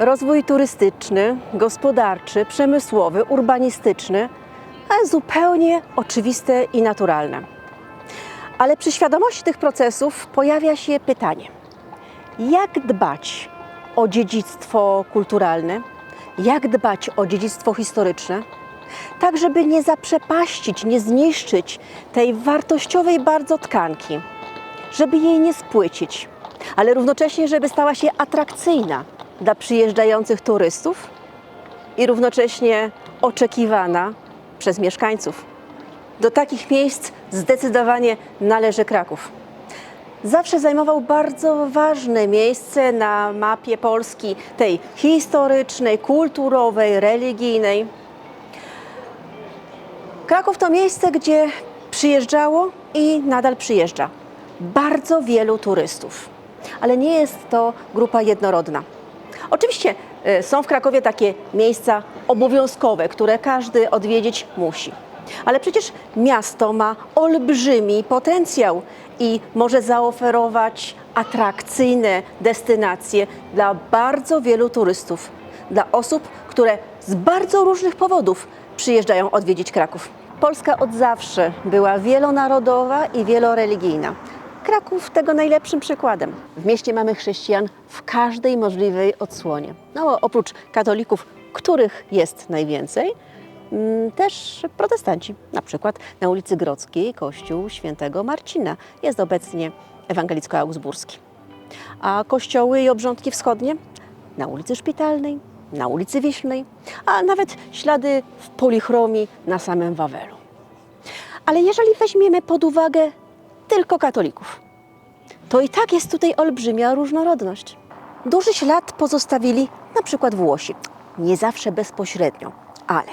Rozwój turystyczny, gospodarczy, przemysłowy, urbanistyczny, a zupełnie oczywiste i naturalne. Ale przy świadomości tych procesów pojawia się pytanie: jak dbać o dziedzictwo kulturalne, jak dbać o dziedzictwo historyczne, tak żeby nie zaprzepaścić, nie zniszczyć tej wartościowej bardzo tkanki, żeby jej nie spłycić, ale równocześnie, żeby stała się atrakcyjna dla przyjeżdżających turystów i równocześnie oczekiwana przez mieszkańców. Do takich miejsc zdecydowanie należy Kraków. Zawsze zajmował bardzo ważne miejsce na mapie Polski, tej historycznej, kulturowej, religijnej. Kraków to miejsce, gdzie przyjeżdżało i nadal przyjeżdża bardzo wielu turystów, ale nie jest to grupa jednorodna. Oczywiście e, są w Krakowie takie miejsca obowiązkowe, które każdy odwiedzić musi. Ale przecież miasto ma olbrzymi potencjał i może zaoferować atrakcyjne destynacje dla bardzo wielu turystów, dla osób, które z bardzo różnych powodów przyjeżdżają odwiedzić Kraków. Polska od zawsze była wielonarodowa i wieloreligijna. Kraków tego najlepszym przykładem. W mieście mamy chrześcijan w każdej możliwej odsłonie. No, oprócz katolików, których jest najwięcej, mm, też protestanci. Na przykład na ulicy Grodzkiej kościół świętego Marcina jest obecnie ewangelicko-augsburski. A kościoły i obrządki wschodnie na ulicy Szpitalnej, na ulicy Wiślnej, a nawet ślady w polichromii na samym Wawelu. Ale jeżeli weźmiemy pod uwagę tylko katolików, to i tak jest tutaj olbrzymia różnorodność. Duży ślad pozostawili na przykład Włosi, nie zawsze bezpośrednio, ale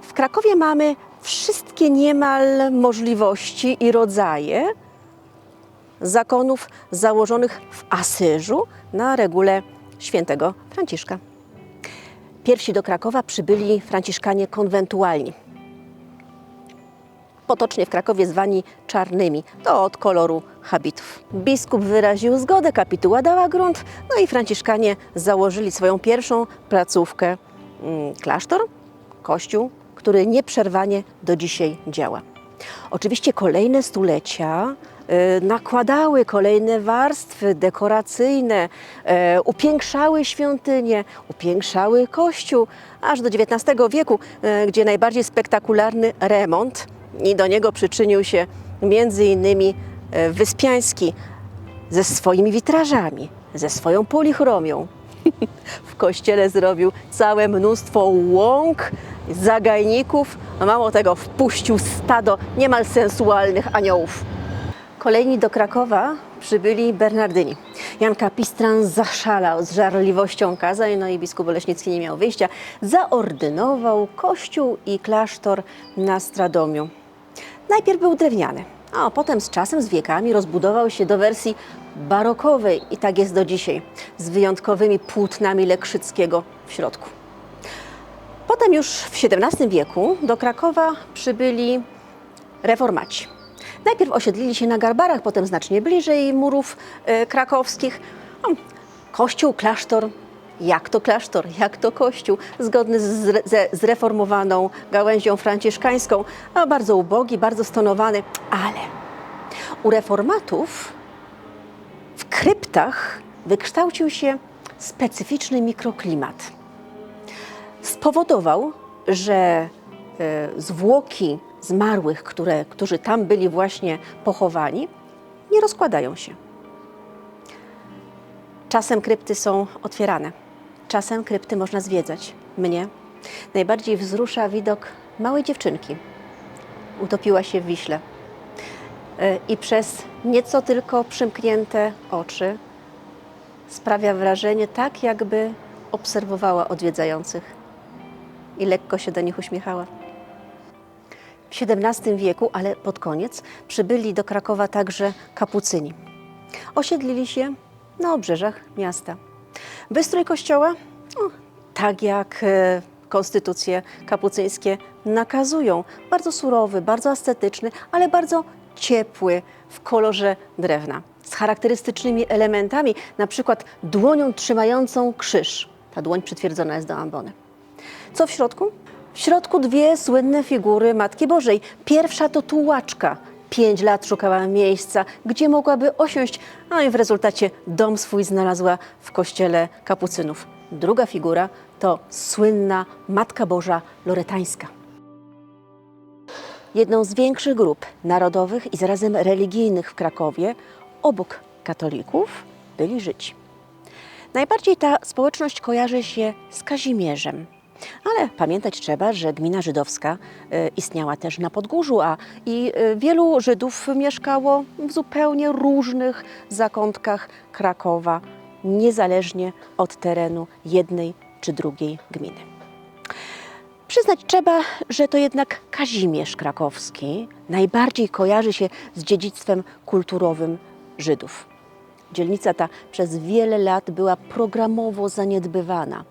w Krakowie mamy wszystkie niemal możliwości i rodzaje zakonów założonych w Asyżu na regule świętego Franciszka. Pierwsi do Krakowa przybyli franciszkanie konwentualni. Potocznie w Krakowie zwani czarnymi, to od koloru habitów. Biskup wyraził zgodę, kapituła dała grunt, no i franciszkanie założyli swoją pierwszą placówkę, mm, klasztor, kościół, który nieprzerwanie do dzisiaj działa. Oczywiście kolejne stulecia y, nakładały kolejne warstwy dekoracyjne, e, upiększały świątynię, upiększały kościół, aż do XIX wieku, e, gdzie najbardziej spektakularny remont i do niego przyczynił się między innymi e, Wyspiański ze swoimi witrażami, ze swoją polichromią. w kościele zrobił całe mnóstwo łąk, zagajników, a mało tego wpuścił stado niemal sensualnych aniołów. Kolejni do Krakowa przybyli Bernardyni. Jan Kapistran zaszalał z żarliwością kazań, no i biskup Oleśnicki nie miał wyjścia. Zaordynował kościół i klasztor na Stradomiu. Najpierw był drewniany, a potem z czasem, z wiekami rozbudował się do wersji barokowej i tak jest do dzisiaj, z wyjątkowymi płótnami Lekrzyckiego w środku. Potem już w XVII wieku do Krakowa przybyli reformaci. Najpierw osiedlili się na Garbarach, potem znacznie bliżej murów e, krakowskich. Kościół, klasztor, jak to klasztor, jak to kościół, zgodny z, ze zreformowaną gałęzią franciszkańską, a bardzo ubogi, bardzo stonowany, ale u reformatów w kryptach wykształcił się specyficzny mikroklimat spowodował, że e, zwłoki zmarłych, które, którzy tam byli właśnie pochowani, nie rozkładają się. Czasem krypty są otwierane, czasem krypty można zwiedzać. Mnie najbardziej wzrusza widok małej dziewczynki. Utopiła się w Wiśle E, i przez nieco tylko przymknięte oczy sprawia wrażenie tak, jakby obserwowała odwiedzających i lekko się do nich uśmiechała. W XVII wieku, ale pod koniec, przybyli do Krakowa także kapucyni. Osiedlili się na obrzeżach miasta. Wystrój kościoła, no, tak jak e, konstytucje kapucyńskie nakazują, bardzo surowy, bardzo ascetyczny, ale bardzo ciepły w kolorze drewna, z charakterystycznymi elementami, na przykład dłonią trzymającą krzyż. Ta dłoń przytwierdzona jest do ambony. Co w środku? W środku dwie słynne figury Matki Bożej. Pierwsza to tułaczka. Pięć lat szukała miejsca, gdzie mogłaby osiąść, no i w rezultacie dom swój znalazła w kościele kapucynów. Druga figura to słynna Matka Boża Loretańska. Jedną z większych grup narodowych i zarazem religijnych w Krakowie, obok katolików, byli Żydzi. Najbardziej ta społeczność kojarzy się z Kazimierzem. Ale pamiętać trzeba, że gmina żydowska e, istniała też na Podgórzu, a i e, wielu Żydów mieszkało w zupełnie różnych zakątkach Krakowa, niezależnie od terenu jednej czy drugiej gminy. Przyznać trzeba, że to jednak Kazimierz Krakowski najbardziej kojarzy się z dziedzictwem kulturowym Żydów. Dzielnica ta przez wiele lat była programowo zaniedbywana.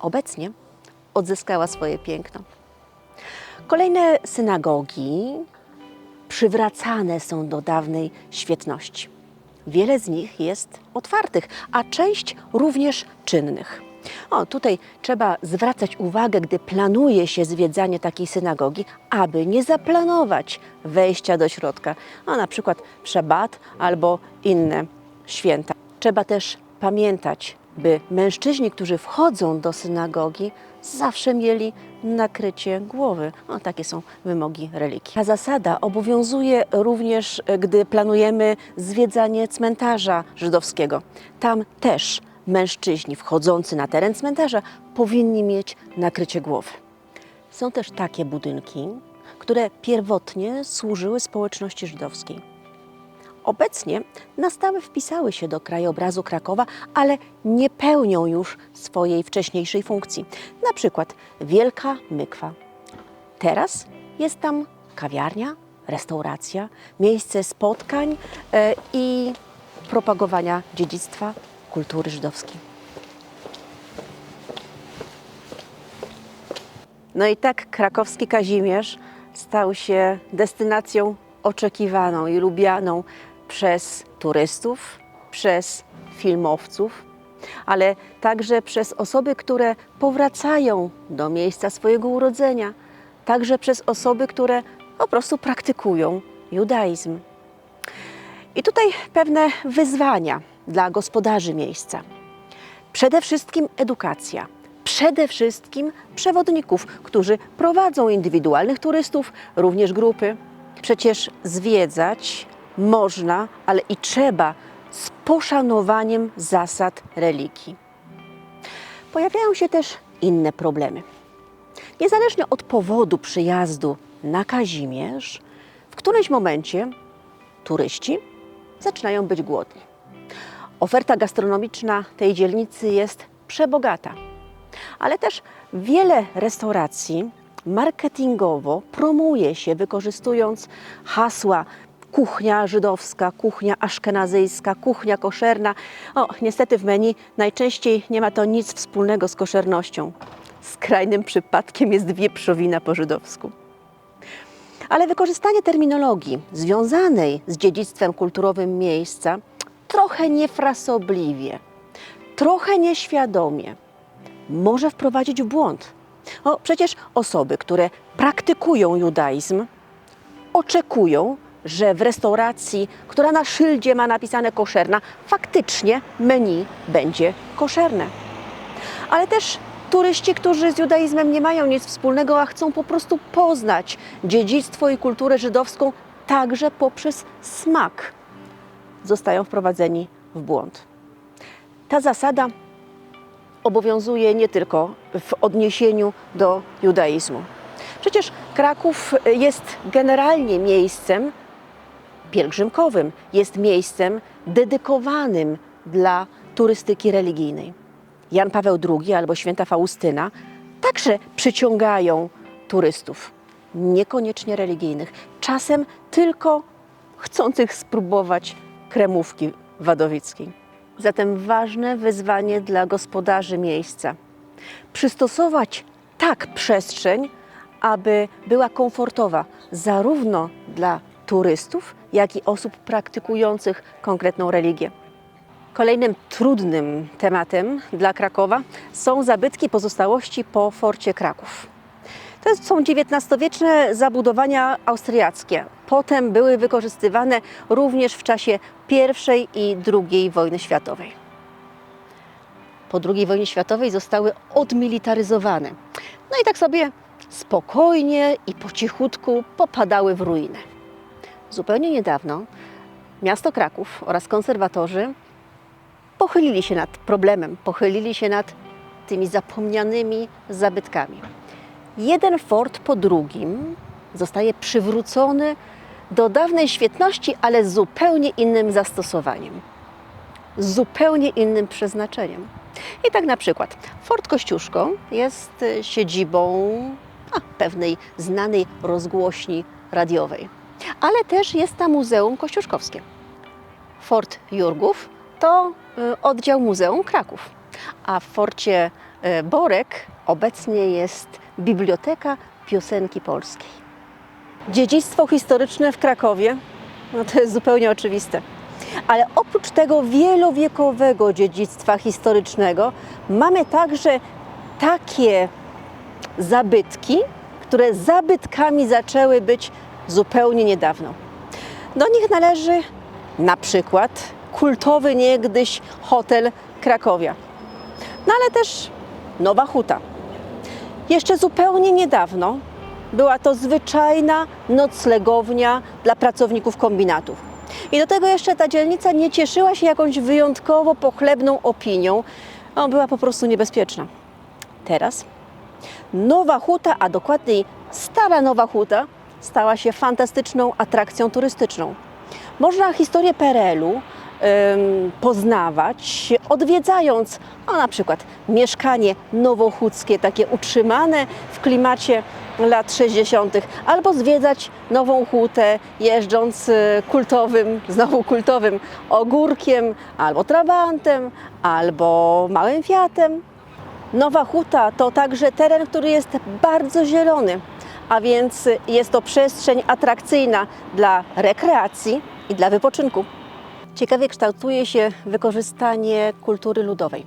Obecnie odzyskała swoje piękno. Kolejne synagogi przywracane są do dawnej świetności. Wiele z nich jest otwartych, a część również czynnych. O, tutaj trzeba zwracać uwagę, gdy planuje się zwiedzanie takiej synagogi, aby nie zaplanować wejścia do środka, a na przykład szabat albo inne święta. Trzeba też pamiętać, by mężczyźni, którzy wchodzą do synagogi, zawsze mieli nakrycie głowy. O, takie są wymogi religii. Ta zasada obowiązuje również, gdy planujemy zwiedzanie cmentarza żydowskiego. Tam też mężczyźni wchodzący na teren cmentarza powinni mieć nakrycie głowy. Są też takie budynki, które pierwotnie służyły społeczności żydowskiej. Obecnie na stałe wpisały się do krajobrazu Krakowa, ale nie pełnią już swojej wcześniejszej funkcji. Na przykład Wielka Mykwa. Teraz jest tam kawiarnia, restauracja, miejsce spotkań e, i propagowania dziedzictwa kultury żydowskiej. No i tak krakowski Kazimierz stał się destynacją oczekiwaną i lubianą przez turystów, przez filmowców, ale także przez osoby, które powracają do miejsca swojego urodzenia, także przez osoby, które po prostu praktykują judaizm. I tutaj pewne wyzwania dla gospodarzy miejsca. Przede wszystkim edukacja. Przede wszystkim przewodników, którzy prowadzą indywidualnych turystów, również grupy. Przecież zwiedzać można, ale i trzeba z poszanowaniem zasad religii. Pojawiają się też inne problemy. Niezależnie od powodu przyjazdu na Kazimierz, w którymś momencie turyści zaczynają być głodni. Oferta gastronomiczna tej dzielnicy jest przebogata, ale też wiele restauracji marketingowo promuje się, wykorzystując hasła kuchnia żydowska, kuchnia aszkenazyjska, kuchnia koszerna. O, niestety w menu najczęściej nie ma to nic wspólnego z koszernością. Skrajnym przypadkiem jest wieprzowina po żydowsku. Ale wykorzystanie terminologii związanej z dziedzictwem kulturowym miejsca trochę niefrasobliwie, trochę nieświadomie może wprowadzić w błąd. O, przecież osoby, które praktykują judaizm, oczekują, że w restauracji, która na szyldzie ma napisane koszerna, faktycznie menu będzie koszerne. Ale też turyści, którzy z judaizmem nie mają nic wspólnego, a chcą po prostu poznać dziedzictwo i kulturę żydowską także poprzez smak, zostają wprowadzeni w błąd. Ta zasada obowiązuje nie tylko w odniesieniu do judaizmu. Przecież Kraków jest generalnie miejscem pielgrzymkowym, jest miejscem dedykowanym dla turystyki religijnej. Jan Paweł II albo święta Faustyna także przyciągają turystów, niekoniecznie religijnych, czasem tylko chcących spróbować kremówki wadowickiej. Zatem ważne wyzwanie dla gospodarzy miejsca przystosować tak przestrzeń, aby była komfortowa zarówno dla turystów, jak i osób praktykujących konkretną religię. Kolejnym trudnym tematem dla Krakowa są zabytki pozostałości po forcie Kraków. To są XIX-wieczne zabudowania austriackie. Potem były wykorzystywane również w czasie I i II wojny światowej. Po II wojnie światowej zostały odmilitaryzowane. No i tak sobie spokojnie i po cichutku popadały w ruinę. Zupełnie niedawno miasto Kraków oraz konserwatorzy pochylili się nad problemem, pochylili się nad tymi zapomnianymi zabytkami. Jeden fort po drugim zostaje przywrócony do dawnej świetności, ale z zupełnie innym zastosowaniem, z zupełnie innym przeznaczeniem. I tak na przykład Fort Kościuszko jest y, siedzibą a, pewnej znanej rozgłośni radiowej, ale też jest tam Muzeum Kościuszkowskie. Fort Jurgów to y, oddział Muzeum Kraków, a w Forcie y, Borek obecnie jest Biblioteka Piosenki Polskiej. Dziedzictwo historyczne w Krakowie, no to jest zupełnie oczywiste. Ale oprócz tego wielowiekowego dziedzictwa historycznego mamy także takie zabytki, które zabytkami zaczęły być zupełnie niedawno. Do nich należy na przykład kultowy niegdyś hotel Krakowia, no ale też Nowa Huta. Jeszcze zupełnie niedawno była to zwyczajna noclegownia dla pracowników kombinatów. I do tego jeszcze ta dzielnica nie cieszyła się jakąś wyjątkowo pochlebną opinią. No, była po prostu niebezpieczna. Teraz Nowa Huta, a dokładniej Stara Nowa Huta, stała się fantastyczną atrakcją turystyczną. Można historię PRL-u poznawać, odwiedzając no, na przykład mieszkanie nowochódzkie, takie utrzymane w klimacie lat 60., albo zwiedzać Nową Hutę, jeżdżąc y, kultowym, znowu kultowym ogórkiem, albo trabantem, albo małym Fiatem. Nowa Huta to także teren, który jest bardzo zielony, a więc jest to przestrzeń atrakcyjna dla rekreacji i dla wypoczynku. Ciekawie kształtuje się wykorzystanie kultury ludowej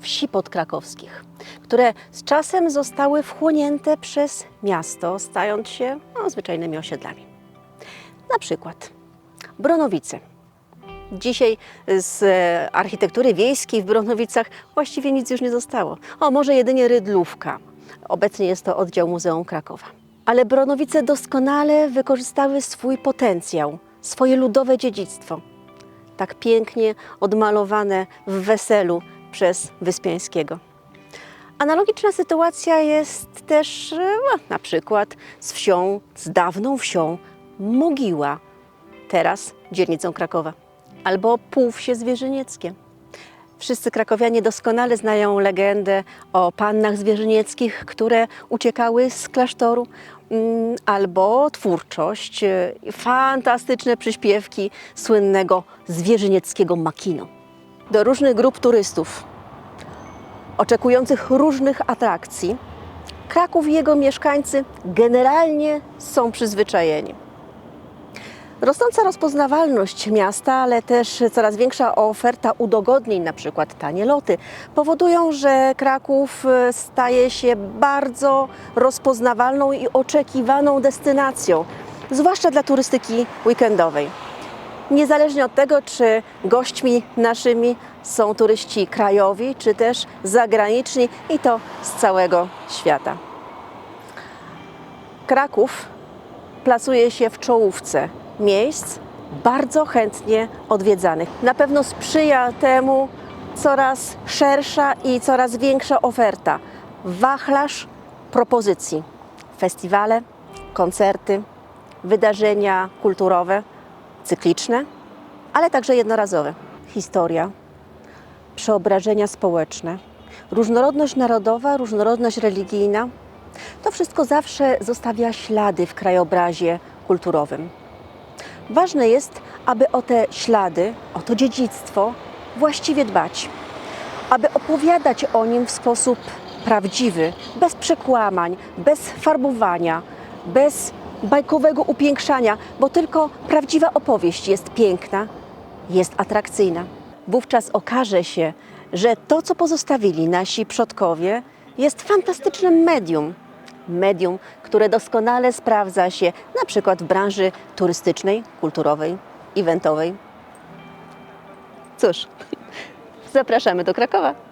wsi podkrakowskich, które z czasem zostały wchłonięte przez miasto, stając się no, zwyczajnymi osiedlami. Na przykład Bronowice. Dzisiaj z e, architektury wiejskiej w Bronowicach właściwie nic już nie zostało. O, może jedynie Rydlówka. Obecnie jest to oddział Muzeum Krakowa. Ale Bronowice doskonale wykorzystały swój potencjał, swoje ludowe dziedzictwo. Tak pięknie odmalowane w weselu przez Wyspiańskiego. Analogiczna sytuacja jest też e, no, na przykład z wsią, z dawną wsią Mogiła, teraz dzielnicą Krakowa, albo Półwsie Zwierzynieckie. Wszyscy krakowianie doskonale znają legendę o pannach zwierzynieckich, które uciekały z klasztoru, mm, albo twórczość, e, fantastyczne przyśpiewki słynnego zwierzynieckiego Makino. Do różnych grup turystów, oczekujących różnych atrakcji, Kraków i jego mieszkańcy generalnie są przyzwyczajeni. Rosnąca rozpoznawalność miasta, ale też coraz większa oferta udogodnień, na przykład tanie loty, powodują, że Kraków e, staje się bardzo rozpoznawalną i oczekiwaną destynacją, zwłaszcza dla turystyki weekendowej. Niezależnie od tego, czy gośćmi naszymi są turyści krajowi, czy też zagraniczni i to z całego świata. Kraków plasuje się w czołówce miejsc bardzo chętnie odwiedzanych. Na pewno sprzyja temu coraz szersza i coraz większa oferta. Wachlarz propozycji. Festiwale, koncerty, wydarzenia kulturowe, cykliczne, ale także jednorazowe. Historia, przeobrażenia społeczne, różnorodność narodowa, różnorodność religijna. To wszystko zawsze zostawia ślady w krajobrazie kulturowym. Ważne jest, aby o te ślady, o to dziedzictwo właściwie dbać, aby opowiadać o nim w sposób prawdziwy, bez przekłamań, bez farbowania, bez bajkowego upiększania, bo tylko prawdziwa opowieść jest piękna, jest atrakcyjna. Wówczas okaże się, że to, co pozostawili nasi przodkowie, jest fantastycznym medium. Medium, które doskonale sprawdza się na przykład w branży turystycznej, kulturowej, eventowej. Cóż, zapraszamy do Krakowa.